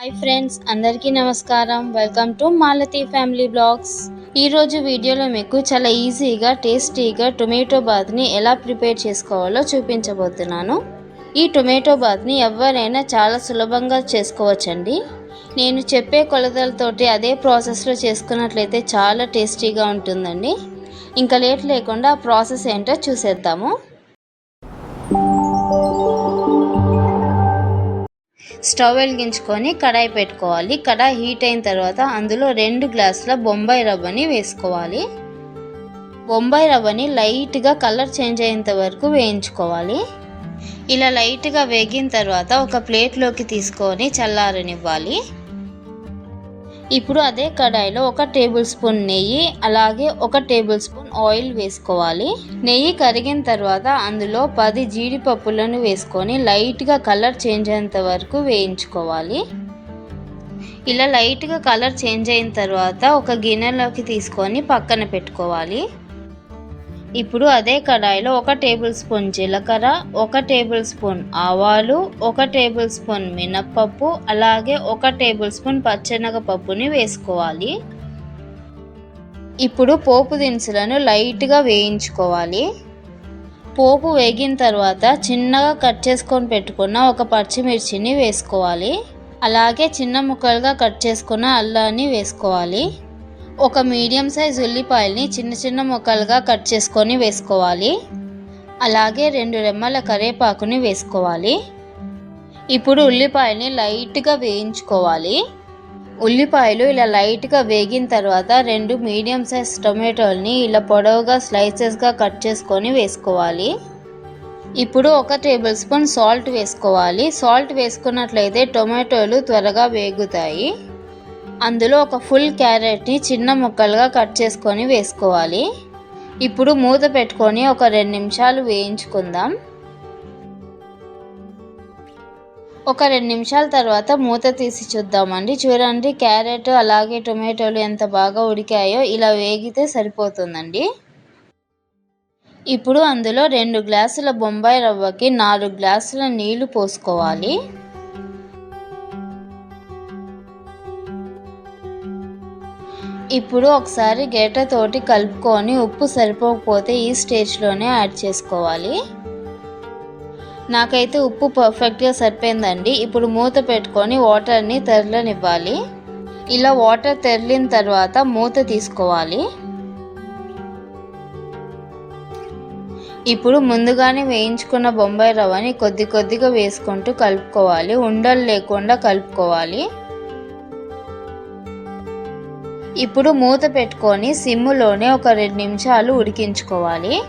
Hi friends అందరికీ నమస్కారం. Welcome to Malathi family blogs. ఈరోజు వీడియోలో మీకు చాలా ఈజీగా టేస్టీగా టొమాటో బాత్ని ఎలా ప్రిపేర్ చేసుకోవాలో చూపించబోతున్నాను. ఈ టొమాటో బాత్ని ఎవరైనా చాలా సులభంగా చేసుకోవచ్చండి. నేను చెప్పే కొలతలతోటి అదే ప్రాసెస్లో చేసుకున్నట్లయితే చాలా టేస్టీగా ఉంటుందండి. ఇంకా లేట్ లేకుండా ఆ ప్రాసెస్ ఏంటో చూసేద్దాము. స్టవ్ వెలిగించుకొని కడాయి పెట్టుకోవాలి. కడాయి హీట్ అయిన తర్వాత అందులో రెండు గ్లాసుల బొంబాయి రవ్వని వేసుకోవాలి. బొంబాయి రవ్వని లైట్గా కలర్ చేంజ్ అయ్యేంత వరకు వేయించుకోవాలి. ఇలా లైట్గా వేగిన తర్వాత ఒక ప్లేట్లోకి తీసుకొని చల్లారనివ్వాలి. ఇప్పుడు అదే కడాయిలో ఒక టేబుల్ స్పూన్ నెయ్యి అలాగే ఒక టేబుల్ స్పూన్ ఆయిల్ వేసుకోవాలి. నెయ్యి కరిగిన తర్వాత అందులో పది జీడిపప్పులను వేసుకొని లైట్గా కలర్ చేంజ్ అయ్యేంత వరకు వేయించుకోవాలి. ఇలా లైట్గా కలర్ చేంజ్ అయిన తర్వాత ఒక గిన్నెలోకి తీసుకొని పక్కన పెట్టుకోవాలి. ఇప్పుడు అదే కడాయిలో ఒక టేబుల్ స్పూన్ జీలకర్ర ఒక టేబుల్ స్పూన్ ఆవాలు ఒక టేబుల్ స్పూన్ మినప్పప్పు అలాగే ఒక టేబుల్ స్పూన్ పచ్చెనగపప్పుని వేసుకోవాలి. ఇప్పుడు పోపు దినుసులను లైట్గా వేయించుకోవాలి. పోపు వేగిన తర్వాత చిన్నగా కట్ చేసుకొని పెట్టుకున్న ఒక పచ్చిమిర్చిని వేసుకోవాలి. అలాగే చిన్న ముక్కలుగా కట్ చేసుకున్న అల్లాన్ని వేసుకోవాలి. ఒక మీడియం సైజ్ ఉల్లిపాయల్ని చిన్న చిన్న ముక్కలుగా కట్ చేసుకొని వేసుకోవాలి. అలాగే రెండు రెమ్మల కరివేపాకుని వేసుకోవాలి. ఇప్పుడు ఉల్లిపాయల్ని లైట్గా వేయించుకోవాలి. ఉల్లిపాయలు ఇలా లైట్గా వేగిన తర్వాత రెండు మీడియం సైజ్ టొమాటోల్ని ఇలా పొడవుగా స్లైసెస్గా కట్ చేసుకొని వేసుకోవాలి. ఇప్పుడు ఒక టేబుల్ స్పూన్ సాల్ట్ వేసుకోవాలి. సాల్ట్ వేసుకున్నట్లయితే టొమాటోలు త్వరగా వేగుతాయి. అందులో ఒక ఫుల్ క్యారెట్ని చిన్న ముక్కలుగా కట్ చేసుకొని వేసుకోవాలి. ఇప్పుడు మూత పెట్టుకొని ఒక రెండు నిమిషాలు వేయించుకుందాం. ఒక రెండు నిమిషాల తర్వాత మూత తీసి చూద్దామండి. చూడండి క్యారెట్ అలాగే టొమాటోలు ఎంత బాగా ఉడికాయో ఇలా వేగితే సరిపోతుందండి. ఇప్పుడు అందులో రెండు గ్లాసుల బొంబాయి రవ్వకి నాలుగు గ్లాసుల నీళ్ళు పోసుకోవాలి. ఇప్పుడు ఒకసారి గేటతోటి కలుపుకొని ఉప్పు సరిపోకపోతే ఈ స్టేజ్లోనే యాడ్ చేసుకోవాలి. నాకైతే ఉప్పు పర్ఫెక్ట్గా సరిపోయిందండి. ఇప్పుడు మూత పెట్టుకొని వాటర్ని తెరలనివ్వాలి. ఇలా వాటర్ తెరలిన తర్వాత మూత తీసుకోవాలి. ఇప్పుడు ముందుగానే వేయించుకున్న బొంబాయి రవ్వని కొద్ది కొద్దిగా వేసుకుంటూ కలుపుకోవాలి. ఉండలు లేకుండా కలుపుకోవాలి. ఇప్పుడు మూత పెట్టుకొని సిమ్ములోనే ఒక రెండు నిమిషాలు ఉడికించుకోవాలి.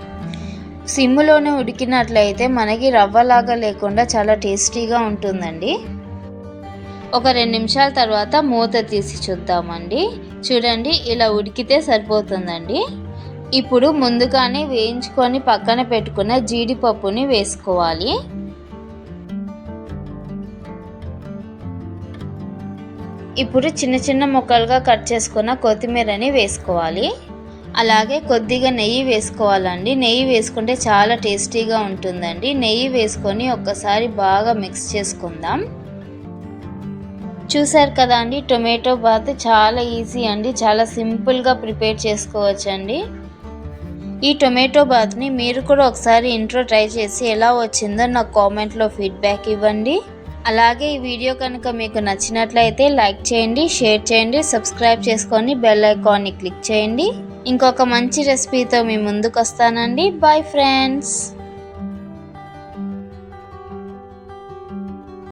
సిమ్ములోనే ఉడికినట్లయితే మనకి రవ్వలాగా లేకుండా చాలా టేస్టీగా ఉంటుందండి. ఒక రెండు నిమిషాల తర్వాత మూత తీసి చూద్దామండి. చూడండి ఇలా ఉడికితే సరిపోతుందండి. ఇప్పుడు ముందుగానే వేయించుకొని పక్కన పెట్టుకున్న జీడిపప్పుని వేసుకోవాలి. ఇప్పుడు చిన్న చిన్న ముక్కలుగా కట్ చేసుకున్న కొత్తిమీరని వేసుకోవాలి. అలాగే కొద్దిగా నెయ్యి వేసుకోవాలండి. నెయ్యి వేసుకుంటే చాలా టేస్టీగా ఉంటుందండి. నెయ్యి వేసుకొని ఒక్కసారి బాగా మిక్స్ చేసుకుందాం. చూసారు కదా అండి టొమాటో బాత్ చాలా ఈజీ అండి. చాలా సింపుల్గా ప్రిపేర్ చేసుకోవచ్చండి. ఈ టొమాటో బాత్ని మీరు కూడా ఒకసారి ఇంట్లో ట్రై చేసి ఎలా వచ్చిందో నాకు కామెంట్లో ఫీడ్బ్యాక్ ఇవ్వండి. అలాగే ఈ వీడియో కనుక మీకు నచ్చినట్లయితే లైక్ చేయండి షేర్ చేయండి సబ్స్క్రైబ్ చేసుకొని బెల్ ఐకాన్ని క్లిక్ చేయండి. ఇంకొక మంచి రెసిపీతో మీ ముందుకు వస్తానండి బాయ్ ఫ్రెండ్స్.